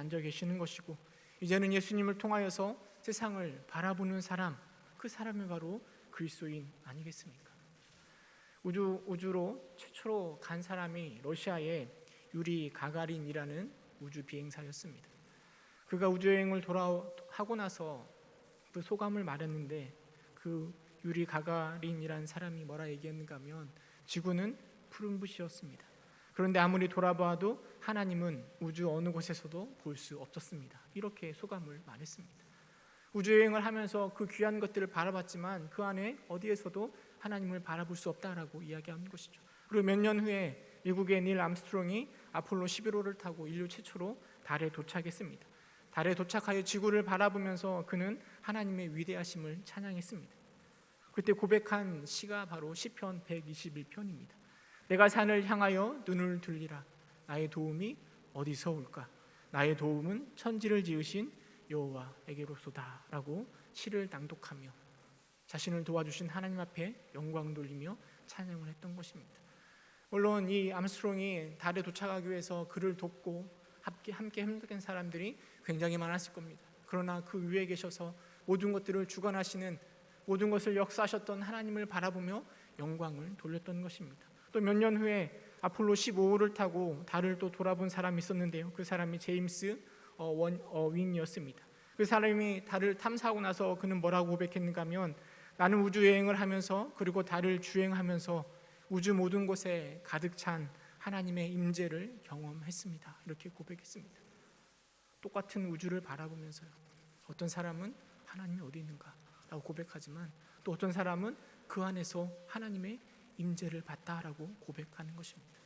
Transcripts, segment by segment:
앉아 계시는 것이고 이제는 예수님을 통하여서 세상을 바라보는 사람 그 사람이 바로 그리스도인 아니겠습니까? 우주 우주로 최초로 간 사람이 러시아의 유리 가가린이라는 우주 비행사였습니다. 그가 우주 여행을 돌아하고 나서 그 소감을 말했는데 그 유리 가가린이라는 사람이 뭐라 얘기했는가 하면 지구는 푸른 빛이었습니다. 그런데 아무리 돌아봐도 하나님은 우주 어느 곳에서도 볼 수 없었습니다. 이렇게 소감을 말했습니다. 우주 여행을 하면서 그 귀한 것들을 바라봤지만 그 안에 어디에서도 하나님을 바라볼 수 없다라고 이야기하는 것이죠. 그리고 몇 년 후에 미국의 닐 암스트롱이 아폴로 11호를 타고 인류 최초로 달에 도착했습니다. 달에 도착하여 지구를 바라보면서 그는 하나님의 위대하심을 찬양했습니다. 그때 고백한 시가 바로 시편 121편입니다. 내가 산을 향하여 눈을 들리라 나의 도움이 어디서 올까? 나의 도움은 천지를 지으신 여호와에게로소다라고 시를 낭독하며 자신을 도와주신 하나님 앞에 영광 돌리며 찬양을 했던 것입니다. 물론 이 암스트롱이 달에 도착하기 위해서 그를 돕고 함께 함께 힘든 사람들이 굉장히 많았을 겁니다. 그러나 그 위에 계셔서 모든 것들을 주관하시는 모든 것을 역사하셨던 하나님을 바라보며 영광을 돌렸던 것입니다. 또 몇 년 후에 아폴로 15호를 타고 달을 또 돌아본 사람이 있었는데요. 그 사람이 제임스 어, 원 어, 윈이었습니다. 그 사람이 달을 탐사하고 나서 그는 뭐라고 고백했는가 하면 나는 우주 여행을 하면서 그리고 달을 주행하면서 우주 모든 곳에 가득 찬 하나님의 임재를 경험했습니다. 이렇게 고백했습니다. 똑같은 우주를 바라보면서요. 어떤 사람은 하나님이 어디 있는가라고 고백하지만 또 어떤 사람은 그 안에서 하나님의 임재를 봤다라고 고백하는 것입니다.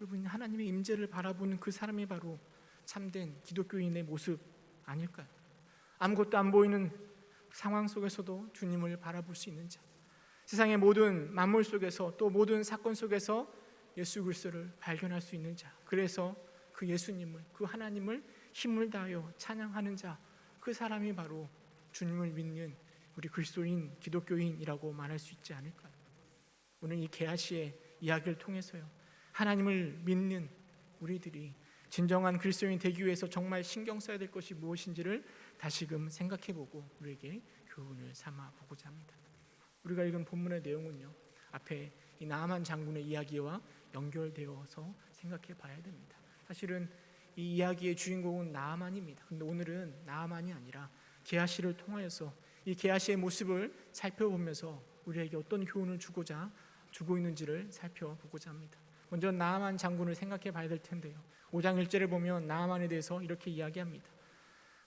여러분 하나님의 임재를 바라보는 그 사람이 바로 참된 기독교인의 모습 아닐까요? 아무것도 안 보이는 상황 속에서도 주님을 바라볼 수 있는 자. 세상의 모든 만물 속에서 또 모든 사건 속에서 예수 그리스도를 발견할 수 있는 자. 그래서 그 예수님을 그 하나님을 힘을 다하여 찬양하는 자. 그 사람이 바로 주님을 믿는 우리 그리스도인 기독교인이라고 말할 수 있지 않을까요? 오늘 이 게하시의 이야기를 통해서요. 하나님을 믿는 우리들이 진정한 그리스도인 되기 위해서 정말 신경 써야 될 것이 무엇인지를 다시금 생각해 보고 우리에게 교훈을 삼아 보고자 합니다. 우리가 읽은 본문의 내용은요 앞에 이 나만 장군의 이야기와 연결되어서 생각해 봐야 됩니다. 사실은 이 이야기의 주인공은 나만입니다. 근데 오늘은 나만이 아니라 게하시를 통하여서 이 게하시의 모습을 살펴보면서 우리에게 어떤 교훈을 주고자 주고 있는지를 살펴보고자 합니다. 먼저 나만 장군을 생각해 봐야 될 텐데요. 5장 1절에 보면 나만에 대해서 이렇게 이야기합니다.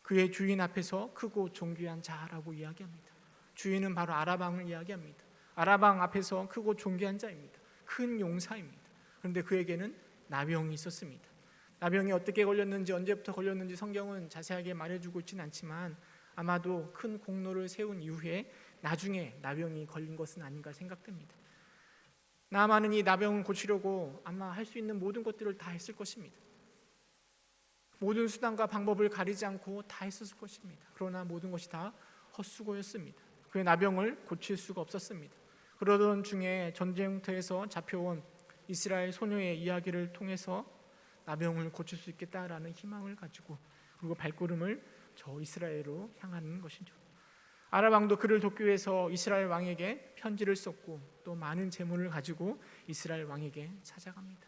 그의 주인 앞에서 크고 존귀한 자라고 이야기합니다. 주인은 바로 아라방을 이야기합니다. 아라방 앞에서 크고 존귀한 자입니다. 큰 용사입니다. 그런데 그에게는 나병이 있었습니다. 나병이 어떻게 걸렸는지 언제부터 걸렸는지 성경은 자세하게 말해주고 있지는 않지만 아마도 큰 공로를 세운 이후에 나중에 나병이 걸린 것은 아닌가 생각됩니다. 나만은 이 나병을 고치려고 아마 할 수 있는 모든 것들을 다 했을 것입니다. 모든 수단과 방법을 가리지 않고 다 했었을 것입니다. 그러나 모든 것이 다 헛수고였습니다. 그의 나병을 고칠 수가 없었습니다. 그러던 중에 전쟁터에서 잡혀온 이스라엘 소녀의 이야기를 통해서 나병을 고칠 수 있겠다라는 희망을 가지고 그리고 발걸음을 저 이스라엘로 향하는 것이죠. 아랍 왕도 그를 돕기 위해서 이스라엘 왕에게 편지를 썼고 또 많은 재물을 가지고 이스라엘 왕에게 찾아갑니다.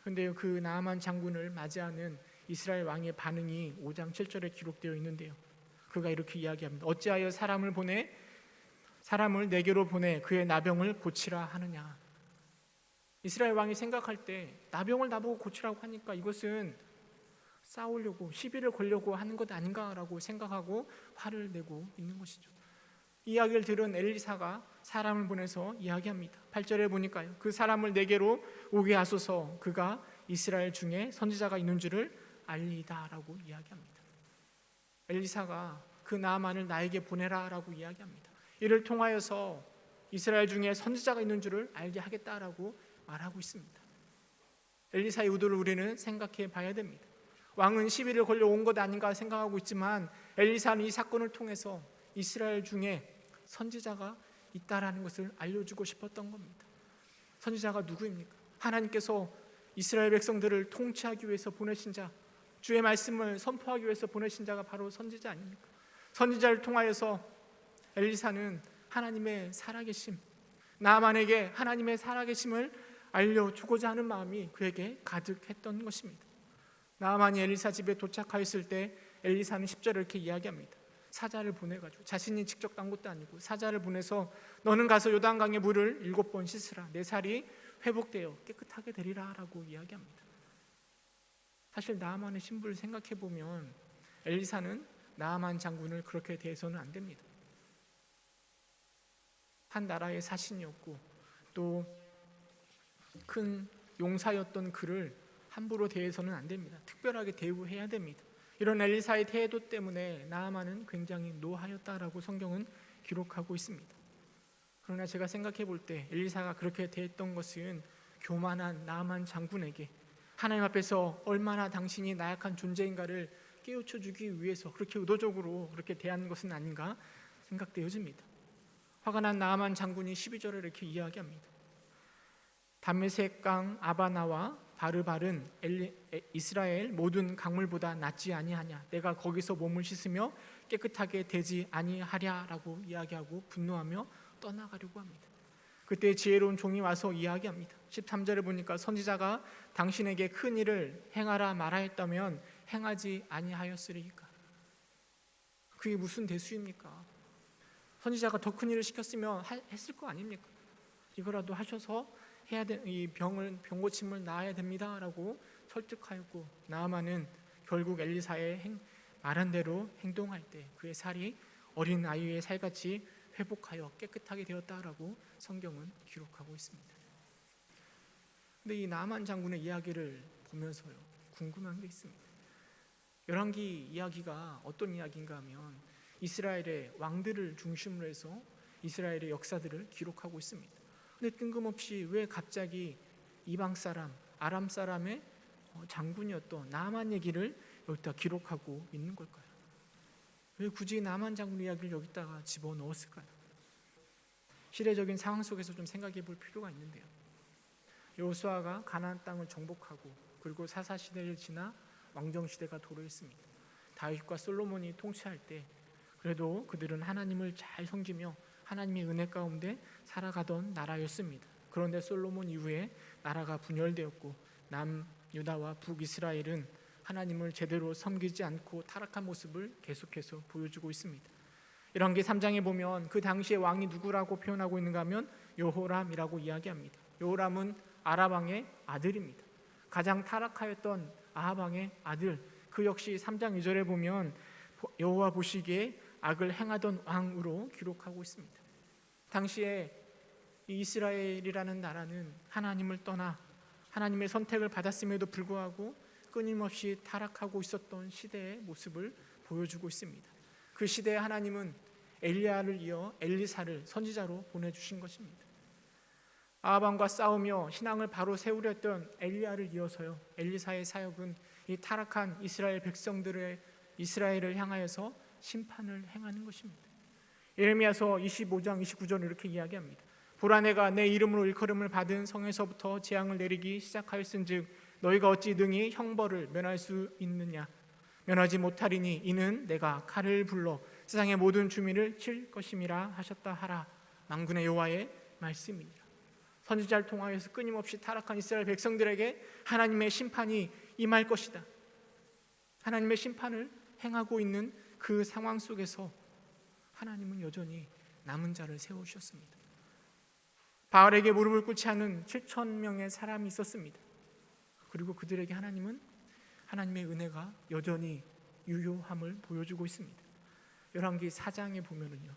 그런데 그 나아만 장군을 맞이하는 이스라엘 왕의 반응이 5장 7절에 기록되어 있는데요. 그가 이렇게 이야기합니다. 어찌하여 사람을 보내 사람을 내게로 보내 그의 나병을 고치라 하느냐. 이스라엘 왕이 생각할 때 나병을 나보고 고치라고 하니까 이것은 싸우려고 시비를 걸려고 하는 것 아닌가라고 생각하고 화를 내고 있는 것이죠. 이야기를 들은 엘리사가 사람을 보내서 이야기합니다. 8절에 보니까요. 그 사람을 내게로 오게 하소서 그가 이스라엘 중에 선지자가 있는 줄을 알리다라고 이야기합니다. 엘리사가 그 나만을 나에게 보내라라고 이야기합니다. 이를 통하여서 이스라엘 중에 선지자가 있는 줄을 알게 하겠다라고 말하고 있습니다. 엘리사의 의도를 우리는 생각해 봐야 됩니다. 왕은 시비를 걸려 온 것 아닌가 생각하고 있지만 엘리사는 이 사건을 통해서 이스라엘 중에 선지자가 있다라는 것을 알려주고 싶었던 겁니다. 선지자가 누구입니까? 하나님께서 이스라엘 백성들을 통치하기 위해서 보내신 자, 주의 말씀을 선포하기 위해서 보내신 자가 바로 선지자 아닙니까? 선지자를 통하여서 엘리사는 하나님의 살아계심, 나만에게 하나님의 살아계심을 알려주고자 하는 마음이 그에게 가득했던 것입니다. 나만이 엘리사 집에 도착하였을 때 엘리사는 10절을 이렇게 이야기합니다. 사자를 보내가지고 자신이 직접 간 것도 아니고 사자를 보내서 너는 가서 요단강의 물을 일곱 번 씻으라 내 살이 회복되어 깨끗하게 되리라라고 이야기합니다. 사실 나만의 신부를 생각해 보면 엘리사는 나만 장군을 그렇게 대해서는 안 됩니다. 한 나라의 사신이었고 또 큰 용사였던 그를 함부로 대해서는 안 됩니다. 특별하게 대우해야 됩니다. 이런 엘리사의 태도 때문에 나아만은 굉장히 노하였다라고 성경은 기록하고 있습니다. 그러나 제가 생각해 볼 때 엘리사가 그렇게 대했던 것은 교만한 나아만 장군에게 하나님 앞에서 얼마나 당신이 나약한 존재인가를 깨우쳐 주기 위해서 그렇게 의도적으로 그렇게 대한 것은 아닌가 생각되어집니다. 화가 난 나아만 장군이 12절을 이렇게 이야기합니다. 담메색강 아바나와 엘리, 이스라엘 모든 강물보다 낫지 아니하냐 내가 거기서 몸을 씻으며 깨끗하게 되지 아니하랴라고 이야기하고 분노하며 떠나가려고 합니다. 그때 지혜로운 종이 와서 이야기합니다. 13절에 보니까 선지자가 당신에게 큰 일을 행하라 말하였다면 행하지 아니하였으리까. 그게 무슨 대수입니까? 선지자가 더 큰 일을 시켰으면 했을 거 아닙니까? 이거라도 하셔서 해야 이 병을 병 고침을 나아야 됩니다라고 설득하였고 나아만은 결국 엘리사의 행, 말한 대로 행동할 때 그의 살이 어린 아이의 살같이 회복하여 깨끗하게 되었다라고 성경은 기록하고 있습니다. 근데 이 나만 장군의 이야기를 보면서요 궁금한 게 있습니다. 열왕기 이야기가 어떤 이야기인가 하면 이스라엘의 왕들을 중심으로 해서 이스라엘의 역사들을 기록하고 있습니다. 근데 뜬금없이 왜 갑자기 이방 사람, 아람 사람의 어, 장군이었던 나만 얘기를 여기다 기록하고 있는 걸까요? 왜 굳이 나만 장군 이야기를 여기다가 집어 넣었을까요? 시대적인 상황 속에서 좀 생각해 볼 필요가 있는데요. 여호수아가 가나안 땅을 정복하고 그리고 사사 시대를 지나 왕정 시대가 도래했습니다. 다윗과 솔로몬이 통치할 때 그래도 그들은 하나님을 잘 섬기며 하나님의 은혜 가운데 살아가던 나라였습니다. 그런데 솔로몬 이후에 나라가 분열되었고 남 유다와 북 이스라엘은 하나님을 제대로 섬기지 않고 타락한 모습을 계속해서 보여주고 있습니다. 이런 게 3장에 보면 그 당시의 왕이 누구라고 표현하고 있는가 하면 요호람이라고 이야기합니다. 요호람은 아라방의 아들입니다. 가장 타락하였던 아하방의 아들 그 역시 3장 2절에 보면 여호와 보시기에 악을 행하던 왕으로 기록하고 있습니다. 당시에 이스라엘이라는 나라는 하나님을 떠나 하나님의 선택을 받았음에도 불구하고 끊임없이 타락하고 있었던 시대의 모습을 보여주고 있습니다. 그 시대에 하나님은 엘리야를 이어 엘리사를 선지자로 보내주신 것입니다. 아합과 싸우며 신앙을 바로 세우려 했던 엘리야를 이어서요 엘리사의 사역은 이 타락한 이스라엘 백성들의 이스라엘을 향하여서 심판을 행하는 것입니다. 예레미야서 25장 29절 이렇게 이야기합니다. 보라 내가 내 이름으로 일컬음을 받은 성에서부터 재앙을 내리기 시작하였은즉 너희가 어찌 능히 형벌을 면할 수 있느냐 면하지 못하리니 이는 내가 칼을 불러 세상의 모든 주민을 칠 것임이라 하셨다 하라 망군의 여호와의 말씀이니라 선지자를 통하여서 끊임없이 타락한 이스라엘 백성들에게 하나님의 심판이 임할 것이다 하나님의 심판을 행하고 있는 그 상황 속에서 하나님은 여전히 남은 자를 세우셨습니다. 바알에게 무릎을 꿇지 않은 7천 명의 사람이 있었습니다. 그리고 그들에게 하나님은 하나님의 은혜가 여전히 유효함을 보여주고 있습니다. 열왕기 4장에 보면은요.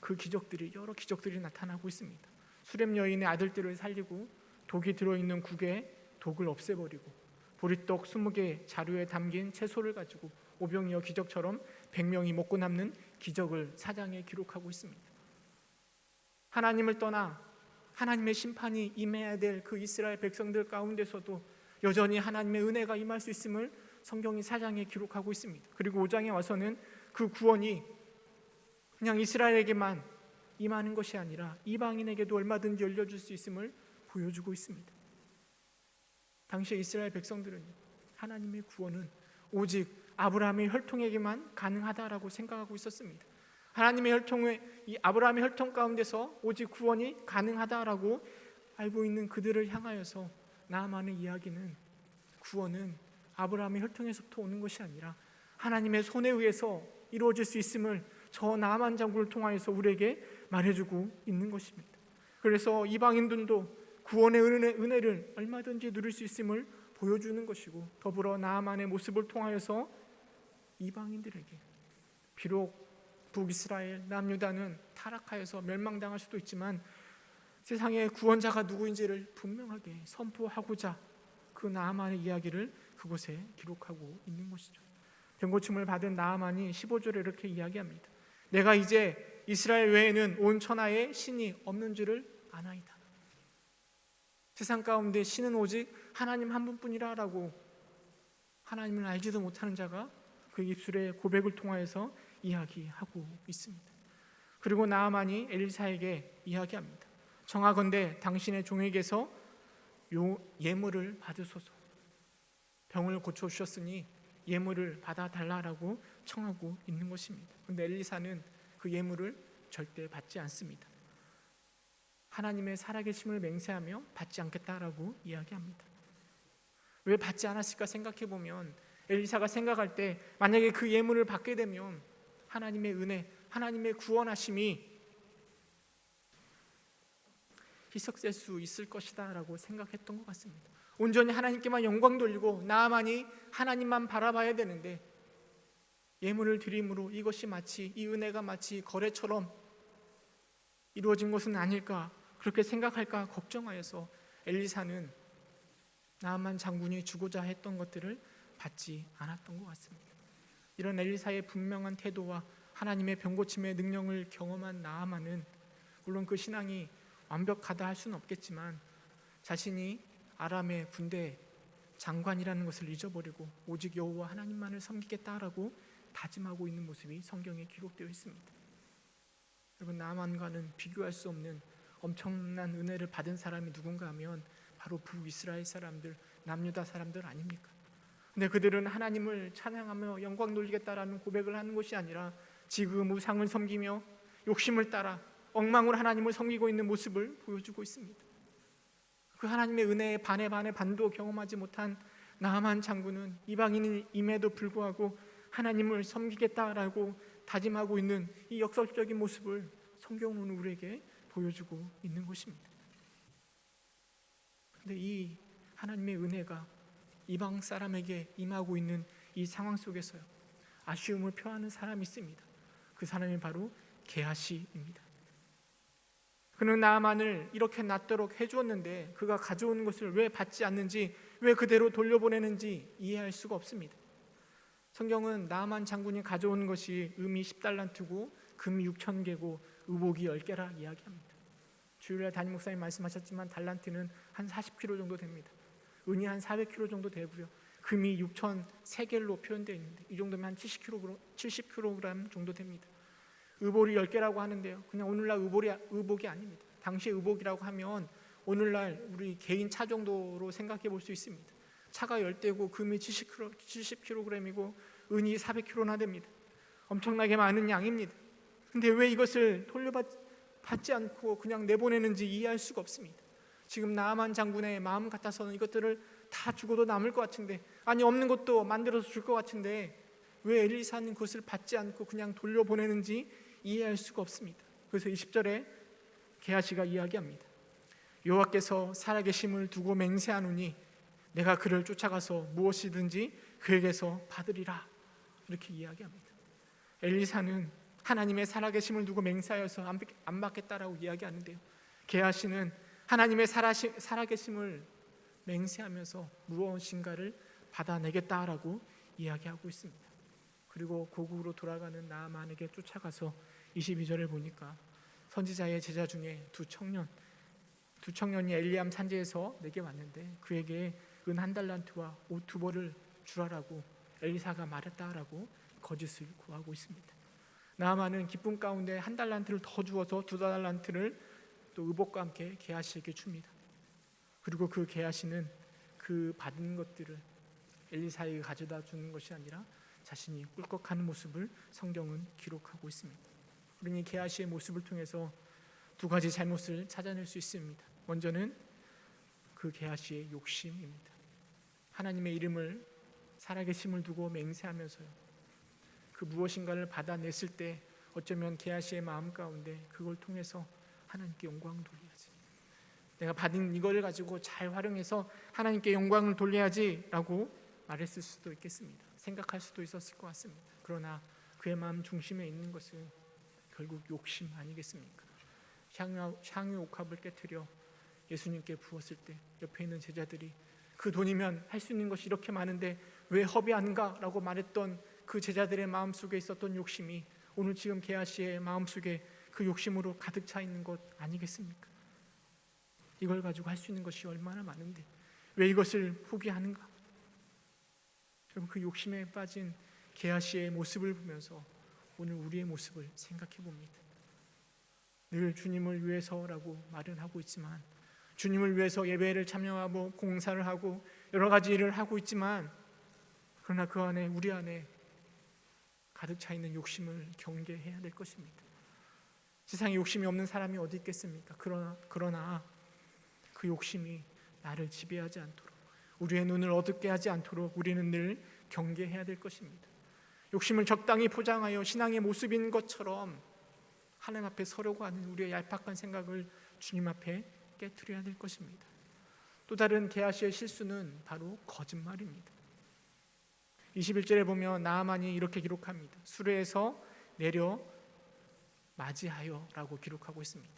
그 기적들이 여러 기적들이 나타나고 있습니다. 수렘 여인의 아들들을 살리고 독이 들어 있는 국에 독을 없애버리고 보리떡 20개 자루에 담긴 채소를 가지고 오병이어 기적처럼 100명이 먹고 남는 기적을 사장에 기록하고 있습니다. 하나님을 떠나 하나님의 심판이 임해야 될 그 이스라엘 백성들 가운데서도 여전히 하나님의 은혜가 임할 수 있음을 성경이 사장에 기록하고 있습니다. 그리고 5장에 와서는 그 구원이 그냥 이스라엘에게만 임하는 것이 아니라 이방인에게도 얼마든지 열려줄 수 있음을 보여주고 있습니다. 당시 이스라엘 백성들은 하나님의 구원은 오직 아브라함의 혈통에게만 가능하다라고 생각하고 있었습니다. 하나님의 혈통의 이 아브라함의 혈통 가운데서 오직 구원이 가능하다라고 알고 있는 그들을 향하여서 나만의 이야기는 구원은 아브라함의 혈통에서부터 오는 것이 아니라 하나님의 손에 의해서 이루어질 수 있음을 저 나만 장군을 통하여서 우리에게 말해주고 있는 것입니다. 그래서 이방인들도 구원의 은혜, 은혜를 얼마든지 누릴 수 있음을 보여주는 것이고 더불어 나만의 모습을 통하여서 이방인들에게 비록 북이스라엘 남유다는 타락하여서 멸망당할 수도 있지만 세상의 구원자가 누구인지를 분명하게 선포하고자 그 나아만의 이야기를 그곳에 기록하고 있는 것이죠. 병고침을 받은 나아만이 15절에 이렇게 이야기합니다. 내가 이제 이스라엘 외에는 온 천하에 신이 없는 줄을 아나이다. 세상 가운데 신은 오직 하나님 한 분뿐이라라고 하나님을 알지도 못하는 자가 그 입술의 고백을 통하여서 이야기하고 있습니다. 그리고 나아만이 엘리사에게 이야기합니다. 정하건대 당신의 종에게서 요 예물을 받으소서. 병을 고쳐 주셨으니 예물을 받아 달라라고 청하고 있는 것입니다. 그런데 엘리사는 그 예물을 절대 받지 않습니다. 하나님의 살아계심을 맹세하며 받지 않겠다라고 이야기합니다. 왜 받지 않았을까 생각해 보면 엘리사가 생각할 때 만약에 그 예물을 받게 되면 하나님의 은혜, 하나님의 구원하심이 희석될 수 있을 것이다라고 생각했던 것 같습니다. 온전히 하나님께만 영광 돌리고 나만이 하나님만 바라봐야 되는데 예물을 드림으로 이것이 마치 이 은혜가 마치 거래처럼 이루어진 것은 아닐까 그렇게 생각할까 걱정하여서 엘리사는 나만 장군이 주고자 했던 것들을 받지 않았던 것 같습니다. 이런 엘리사의 분명한 태도와 하나님의 병고침의 능력을 경험한 나아만은 물론 그 신앙이 완벽하다 할 수는 없겠지만 자신이 아람의 군대 장관이라는 것을 잊어버리고 오직 여호와 하나님만을 섬기겠다라고 다짐하고 있는 모습이 성경에 기록되어 있습니다. 여러분 나만과는 비교할 수 없는 엄청난 은혜를 받은 사람이 누군가 하면 바로 북이스라엘 사람들, 남유다 사람들 아닙니까? 근데 그들은 하나님을 찬양하며 영광 돌리겠다라는 고백을 하는 것이 아니라 지금 우상을 섬기며 욕심을 따라 엉망으로 하나님을 섬기고 있는 모습을 보여주고 있습니다. 그 하나님의 은혜에 반에 반에 반도 경험하지 못한 나만 장군은 이방인임에도 불구하고 하나님을 섬기겠다라고 다짐하고 있는 이 역설적인 모습을 성경은 우리에게 보여주고 있는 것입니다. 근데 이 하나님의 은혜가 이방 사람에게 임하고 있는 이 상황 속에서요. 아쉬움을 표하는 사람이 있습니다. 그 사람이 바로 게하시입니다. 그는 나만을 이렇게 낫도록 해주었는데 그가 가져온 것을 왜 받지 않는지 왜 그대로 돌려보내는지 이해할 수가 없습니다. 성경은 나만 장군이 가져온 것이 음이 10달란트고 금이 6천 개고 의복이 10개라 이야기합니다. 주일날 담임 목사님 말씀하셨지만 달란트는 한 40kg 정도 됩니다. 은이 한 400kg 정도 되고요. 금이 6천 세겔로 표현되어 있는데 이 정도면 한 70kg, 70kg 정도 됩니다. 의복이 10개라고 하는데요. 그냥 오늘날 의복이, 의복이 아닙니다. 당시의 의복이라고 하면 오늘날 우리 개인 차 정도로 생각해 볼 수 있습니다. 차가 10대고 금이 70kg, 70kg이고 은이 400kg나 됩니다. 엄청나게 많은 양입니다. 근데 왜 이것을 돌려받 지 않고 그냥 내보내는지 이해할 수가 없습니다. 지금 나만 장군의 마음 같아서는 이것들을 다 주고도 남을 것 같은데 아니 없는 것도 만들어서 줄 것 같은데 왜 엘리사는 그것을 받지 않고 그냥 돌려보내는지 이해할 수가 없습니다. 그래서 20절에 게하시가 이야기합니다. 여호와께서 살아계심을 두고 맹세하노니 내가 그를 쫓아가서 무엇이든지 그에게서 받으리라 이렇게 이야기합니다. 엘리사는 하나님의 살아계심을 두고 맹세하여서 안 받겠다라고 이야기하는데요. 게하시는 하나님의 살아계심을 맹세하면서 무엇인가를 받아내겠다라고 이야기하고 있습니다. 그리고 고국으로 돌아가는 나만에게 쫓아가서 22절을 보니까 선지자의 제자 중에 두 청년 두 청년이 엘리암 산지에서 내게 왔는데 그에게 은 한 달란트와 옷 두 벌을 주라라고 엘리사가 말했다라고 거짓을 구하고 있습니다. 나만은 기쁨 가운데 한 달란트를 더 주어서 두 달란트를 또 의복과 함께 게하시에게 줍니다. 그리고 그 게하시는 그 받은 것들을 엘리사에게 가져다 주는 것이 아니라 자신이 꿀꺽하는 모습을 성경은 기록하고 있습니다. 우리는 이 게하시의 모습을 통해서 두 가지 잘못을 찾아낼 수 있습니다. 먼저는 그 게하시의 욕심입니다. 하나님의 이름을 살아계심을 두고 맹세하면서요. 그 무엇인가를 받아냈을 때 어쩌면 게하시의 마음 가운데 그걸 통해서 하나님께 영광을 돌려야지. 내가 받은 이걸 가지고 잘 활용해서 하나님께 영광을 돌려야지라고 말했을 수도 있겠습니다. 생각할 수도 있었을 것 같습니다. 그러나 그의 마음 중심에 있는 것은 결국 욕심 아니겠습니까? 향유, 옥합을 깨뜨려 예수님께 부었을 때 옆에 있는 제자들이 그 돈이면 할 수 있는 것이 이렇게 많은데 왜 허비한가라고 말했던 그 제자들의 마음 속에 있었던 욕심이 오늘 지금 게하시의 마음 속에 그 욕심으로 가득 차 있는 것 아니겠습니까? 이걸 가지고 할 수 있는 것이 얼마나 많은데 왜 이것을 포기하는가? 여러분 그 욕심에 빠진 게하시의 모습을 보면서 오늘 우리의 모습을 생각해 봅니다. 늘 주님을 위해서라고 말은 하고 있지만 주님을 위해서 예배를 참여하고 공사를 하고 여러 가지 일을 하고 있지만 그러나 그 안에 우리 안에 가득 차 있는 욕심을 경계해야 될 것입니다. 세상에 욕심이 없는 사람이 어디 있겠습니까? 그러나 그러나 그 욕심이 나를 지배하지 않도록 우리의 눈을 어둡게 하지 않도록 우리는 늘 경계해야 될 것입니다. 욕심을 적당히 포장하여 신앙의 모습인 것처럼 하나님 앞에 서려고 하는 우리의 얄팍한 생각을 주님 앞에 깨뜨려야 될 것입니다. 또 다른 게하시의 실수는 바로 거짓말입니다. 21절에 보면 나아만이 이렇게 기록합니다. 수레에서 내려 맞이하여라고 기록하고 있습니다.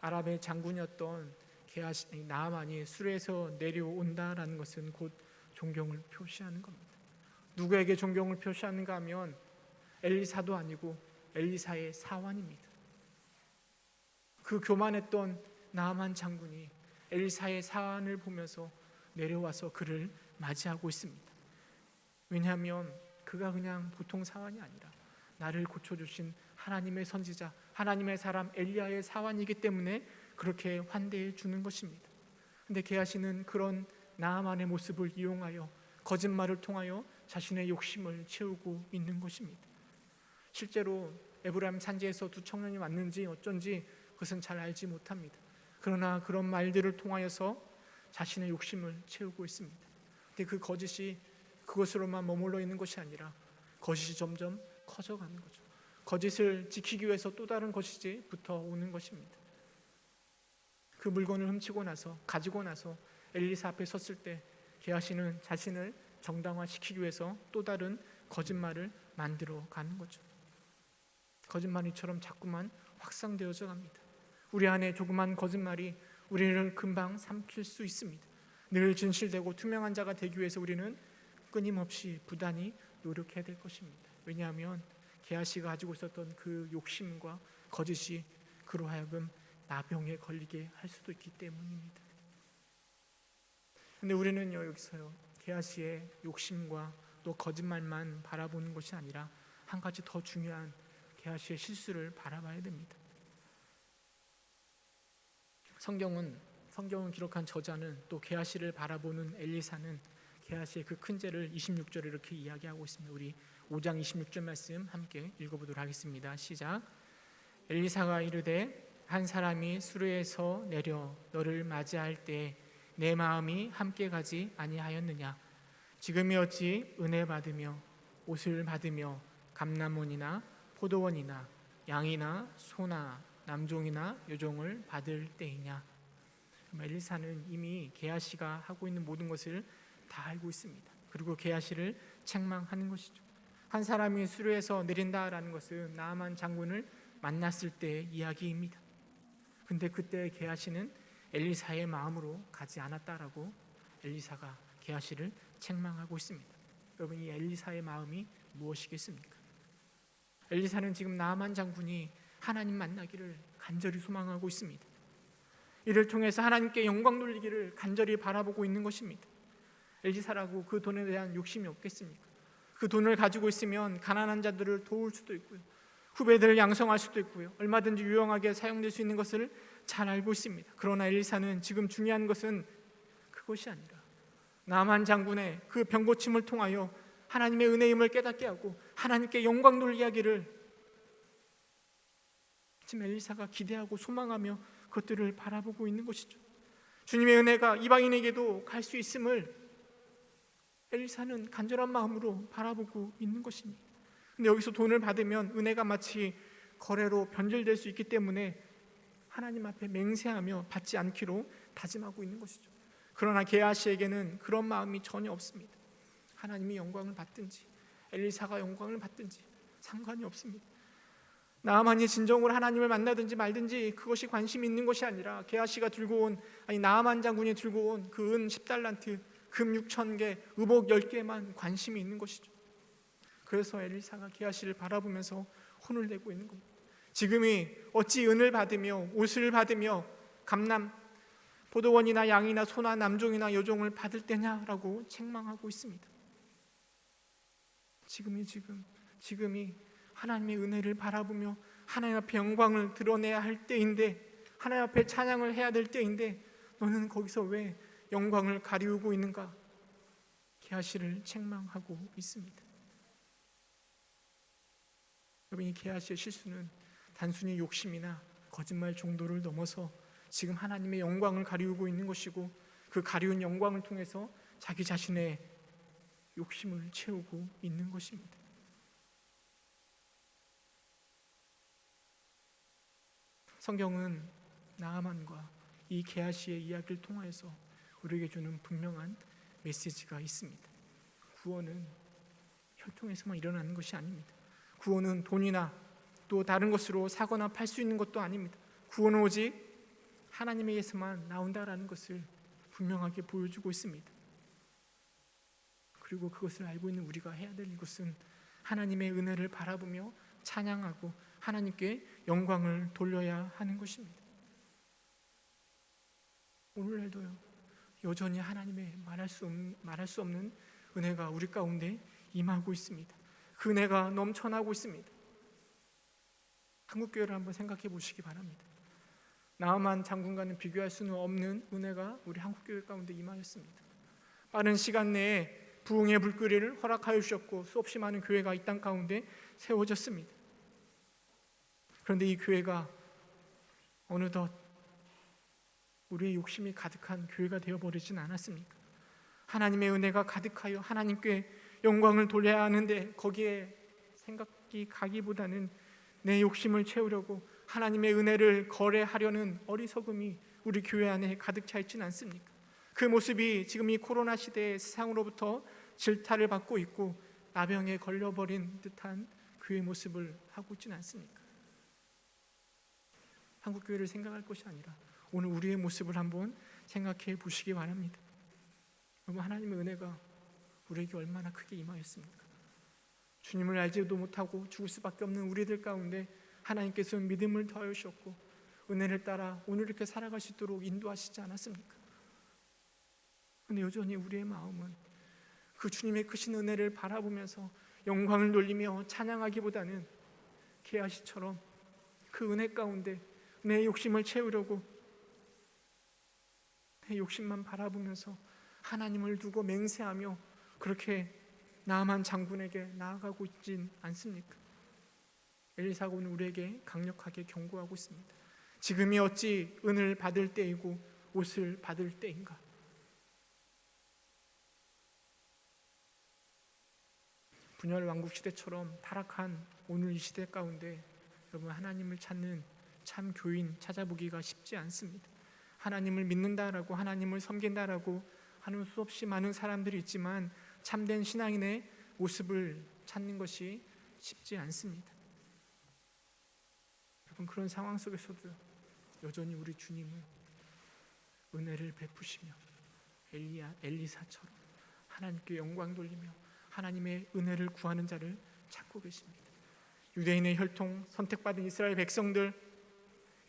아랍의 장군이었던 게하시 나아만이 수레에서 내려온다라는 것은 곧 존경을 표시하는 겁니다. 누구에게 존경을 표시하는가 하면 엘리사도 아니고 엘리사의 사환입니다. 그 교만했던 나아만 장군이 엘리사의 사환을 보면서 내려와서 그를 맞이하고 있습니다. 왜냐하면 그가 그냥 보통 사환이 아니라 나를 고쳐주신 하나님의 선지자, 하나님의 사람 엘리야의 사환이기 때문에 그렇게 환대해 주는 것입니다. 근데 게하시는 그런 나아만의 모습을 이용하여 거짓말을 통하여 자신의 욕심을 채우고 있는 것입니다. 실제로 에브라임 산지에서 두 청년이 왔는지 어쩐지 그것은 잘 알지 못합니다. 그러나 그런 말들을 통하여서 자신의 욕심을 채우고 있습니다. 근데 그 거짓이 그것으로만 머물러 있는 것이 아니라 거짓이 점점 커져가는 거죠. 거짓을 지키기 위해서 또 다른 거짓이 붙어오는 것입니다. 그 물건을 훔치고 나서 가지고 나서 엘리사 앞에 섰을 때 게하시는 자신을 정당화시키기 위해서 또 다른 거짓말을 만들어 가는 거죠. 거짓말이처럼 자꾸만 확산되어져 갑니다. 우리 안에 조그만 거짓말이 우리를 금방 삼킬 수 있습니다. 늘 진실되고 투명한 자가 되기 위해서 우리는 끊임없이 부단히 노력해야 될 것입니다. 왜냐하면 게하시가 가지고 있었던 그 욕심과 거짓이 그로 하여금 나병에 걸리게 할 수도 있기 때문입니다. 근데 우리는요 여기서요 게하시의 욕심과 또 거짓말만 바라보는 것이 아니라 한 가지 더 중요한 게하시의 실수를 바라봐야 됩니다. 성경은 성경을 기록한 저자는 또 게하시를 바라보는 엘리사는 게하시의 그 큰 죄를 26절에 이렇게 이야기하고 있습니다. 우리 5장 26절 말씀 함께 읽어보도록 하겠습니다. 시작. 엘리사가 이르되 한 사람이 수레에서 내려 너를 맞이할 때 내 마음이 함께 가지 아니하였느냐 지금이 어찌 은혜 받으며 옷을 받으며 감남원이나 포도원이나 양이나 소나 남종이나 여종을 받을 때이냐 엘리사는 이미 게하시가 하고 있는 모든 것을 다 알고 있습니다. 그리고 게하시를 책망하는 것이죠. 한 사람이 수레에서 내린다라는 것은 나만 장군을 만났을 때의 이야기입니다. 근데 그때 게하시는 엘리사의 마음으로 가지 않았다라고 엘리사가 게하시를 책망하고 있습니다. 여러분 이 엘리사의 마음이 무엇이겠습니까? 엘리사는 지금 나만 장군이 하나님 만나기를 간절히 소망하고 있습니다. 이를 통해서 하나님께 영광 돌리기를 간절히 바라보고 있는 것입니다. 엘리사라고 그 돈에 대한 욕심이 없겠습니까? 그 돈을 가지고 있으면 가난한 자들을 도울 수도 있고요. 후배들을 양성할 수도 있고요. 얼마든지 유용하게 사용될 수 있는 것을 잘 알고 있습니다. 그러나 엘리사는 지금 중요한 것은 그것이 아니라 나만 장군의 그 병고침을 통하여 하나님의 은혜임을 깨닫게 하고 하나님께 영광 돌리게 하기를 지금 엘리사가 기대하고 소망하며 그것들을 바라보고 있는 것이죠. 주님의 은혜가 이방인에게도 갈 수 있음을 엘리사는 간절한 마음으로 바라보고 있는 것입니다. 근데 여기서 돈을 받으면 은혜가 마치 거래로 변질될 수 있기 때문에 하나님 앞에 맹세하며 받지 않기로 다짐하고 있는 것이죠. 그러나 게하시에게는 그런 마음이 전혀 없습니다. 하나님이 영광을 받든지 엘리사가 영광을 받든지 상관이 없습니다. 나아만이 진정으로 하나님을 만나든지 말든지 그것이 관심 있는 것이 아니라 게하시가 들고 온 아니 나아만 장군이 들고 온 그 은 10달란트, 금 6천 개, 의복 10개만 관심이 있는 것이죠. 그래서 엘리사가 게하시를 바라보면서 혼을 내고 있는 겁니다. 지금이 어찌 은을 받으며 옷을 받으며 감남 포도원이나 양이나 소나 남종이나 여종을 받을 때냐라고 책망하고 있습니다. 지금이 지금 지금이 하나님의 은혜를 바라보며 하나님 앞에 영광을 드러내야 할 때인데 하나님 앞에 찬양을 해야 될 때인데 너는 거기서 왜 영광을 가리우고 있는가? 게하시를 책망하고 있습니다. 여러분 이 게하시의 실수는 단순히 욕심이나 거짓말 정도를 넘어서 지금 하나님의 영광을 가리우고 있는 것이고 그 가리운 영광을 통해서 자기 자신의 욕심을 채우고 있는 것입니다. 성경은 나아만과 이 게하시의 이야기를 통해서 우리에게 주는 분명한 메시지가 있습니다. 구원은 혈통에서만 일어나는 것이 아닙니다. 구원은 돈이나 또 다른 것으로 사거나 팔 수 있는 것도 아닙니다. 구원은 오직 하나님에게서만 나온다라는 것을 분명하게 보여주고 있습니다. 그리고 그것을 알고 있는 우리가 해야 될 것은 하나님의 은혜를 바라보며 찬양하고 하나님께 영광을 돌려야 하는 것입니다. 오늘날도요 여전히 하나님의 말할 수 없는, 말할 수 없는 은혜가 우리 가운데 임하고 있습니다. 그 은혜가 넘쳐나고 있습니다. 한국 교회를 한번 생각해 보시기 바랍니다. 나만 장군과는 비교할 수는 없는 은혜가 우리 한국 교회 가운데 임하였습니다. 빠른 시간 내에 부흥의 불길을 허락하여 주셨고 수없이 많은 교회가 이 땅 가운데 세워졌습니다. 그런데 이 교회가 어느덧 우리의 욕심이 가득한 교회가 되어 버리진 않았습니까? 하나님의 은혜가 가득하여 하나님께 영광을 돌려야 하는데 거기에 생각이 가기보다는 내 욕심을 채우려고 하나님의 은혜를 거래하려는 어리석음이 우리 교회 안에 가득 차 있지는 않습니까? 그 모습이 지금 이 코로나 시대에 세상으로부터 질타를 받고 있고 나병에 걸려버린 듯한 교회 모습을 하고 있지는 않습니까? 한국 교회를 생각할 것이 아니라 오늘 우리의 모습을 한번 생각해 보시기 바랍니다. 여러분 하나님의 은혜가 우리에게 얼마나 크게 임하였습니까? 주님을 알지도 못하고 죽을 수밖에 없는 우리들 가운데 하나님께서 믿음을 더하여 주셨고 은혜를 따라 오늘 이렇게 살아갈 수 있도록 인도하시지 않았습니까? 근데 여전히 우리의 마음은 그 주님의 크신 은혜를 바라보면서 영광을 돌리며 찬양하기보다는 게하시처럼 그 은혜 가운데 내 욕심을 채우려고 내 욕심만 바라보면서 하나님을 두고 맹세하며 그렇게 나만 장군에게 나아가고 있진 않습니까? 엘리사가 오늘 우리에게 강력하게 경고하고 있습니다. 지금이 어찌 은을 받을 때이고 옷을 받을 때인가? 분열 왕국 시대처럼 타락한 오늘 이 시대 가운데 여러분 하나님을 찾는 참 교인 찾아보기가 쉽지 않습니다. 하나님을 믿는다라고 하나님을 섬긴다라고 하는 수없이 많은 사람들이 있지만 참된 신앙인의 모습을 찾는 것이 쉽지 않습니다. 여러분 그런 상황 속에서도 여전히 우리 주님은 은혜를 베푸시며 엘리야 엘리사처럼 하나님께 영광 돌리며 하나님의 은혜를 구하는 자를 찾고 계십니다. 유대인의 혈통 선택받은 이스라엘 백성들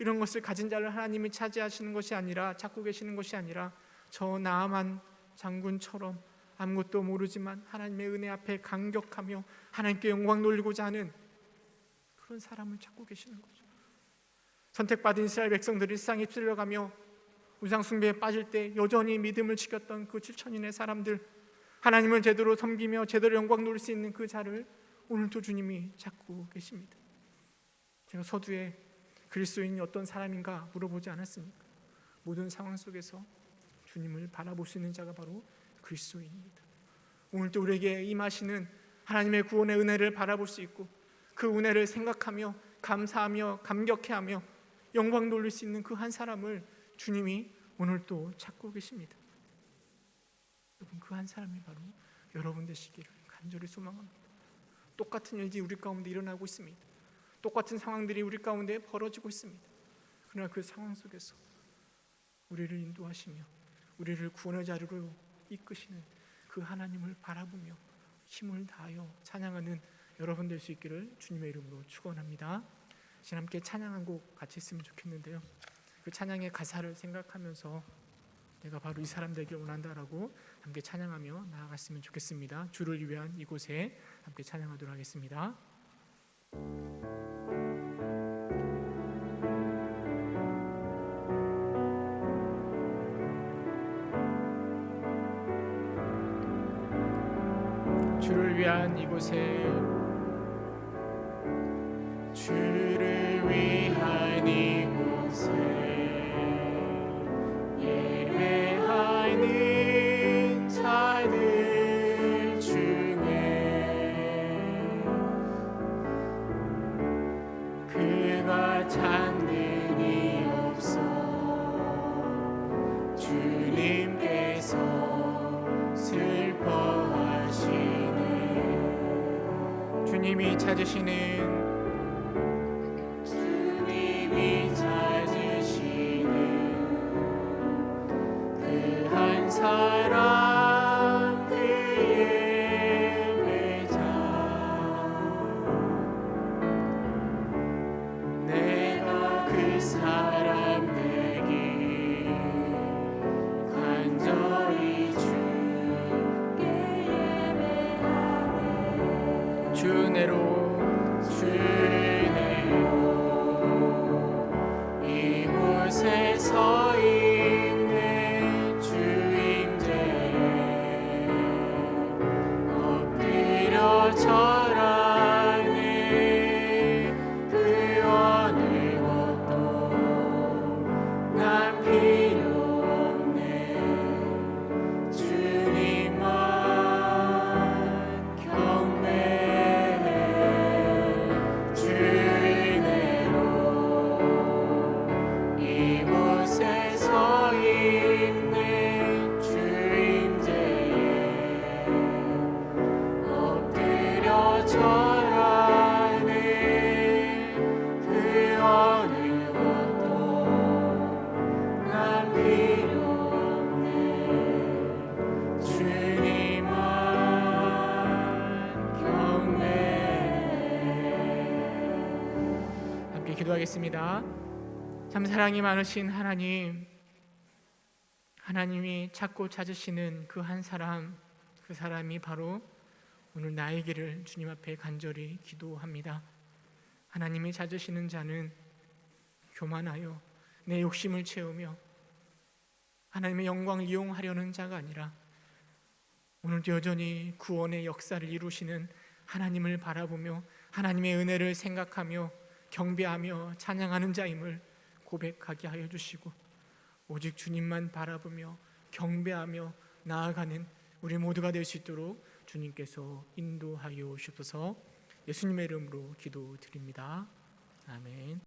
이런 것을 가진 자를 하나님이 차지하시는 것이 아니라 찾고 계시는 것이 아니라 저 나아만 장군처럼 아무것도 모르지만 하나님의 은혜 앞에 감격하며 하나님께 영광 돌리고자 하는 그런 사람을 찾고 계시는 거죠. 선택받은 이스라엘 백성들이 세상에 찔려가며 우상 숭배에 빠질 때 여전히 믿음을 지켰던 그 7천인의 사람들 하나님을 제대로 섬기며 제대로 영광 누릴 수 있는 그 자를 오늘도 주님이 찾고 계십니다. 제가 서두에 그리스도인이 어떤 사람인가 물어보지 않았습니까? 모든 상황 속에서 주님을 바라볼 수 있는 자가 바로 그리스도인입니다. 오늘도 우리에게 임하시는 하나님의 구원의 은혜를 바라볼 수 있고 그 은혜를 생각하며 감사하며 감격해하며 영광 돌릴 수 있는 그 한 사람을 주님이 오늘도 찾고 계십니다. 여러분 그 한 사람이 바로 여러분 되시기를 간절히 소망합니다. 똑같은 일이 우리 가운데 일어나고 있습니다. 똑같은 상황들이 우리 가운데 벌어지고 있습니다. 그러나 그 상황 속에서 우리를 인도하시며 우리를 구원의 자리로 이끄시는 그 하나님을 바라보며 힘을 다하여 찬양하는 여러분 될 수 있기를 주님의 이름으로 축원합니다. 이제 함께 찬양 한 곡 같이 했으면 좋겠는데요. 그 찬양의 가사를 생각하면서 내가 바로 이 사람 되길 원한다라고 함께 찬양하며 나아갔으면 좋겠습니다. 주를 위한 이곳에 함께 찬양하도록 하겠습니다. 곳에 주 내로 주 기도하겠습니다 참 사랑이 많으신 하나님 하나님이 찾고 찾으시는 그 한 사람 그 사람이 바로 오늘 나에게를 주님 앞에 간절히 기도합니다. 하나님이 찾으시는 자는 교만하여 내 욕심을 채우며 하나님의 영광을 이용하려는 자가 아니라 오늘도 여전히 구원의 역사를 이루시는 하나님을 바라보며 하나님의 은혜를 생각하며 경배하며 찬양하는 자임을 고백하게 하여 주시고 오직 주님만 바라보며 경배하며 나아가는 우리 모두가 될 수 있도록 주님께서 인도하여 주셔서 예수님의 이름으로 기도드립니다. 아멘.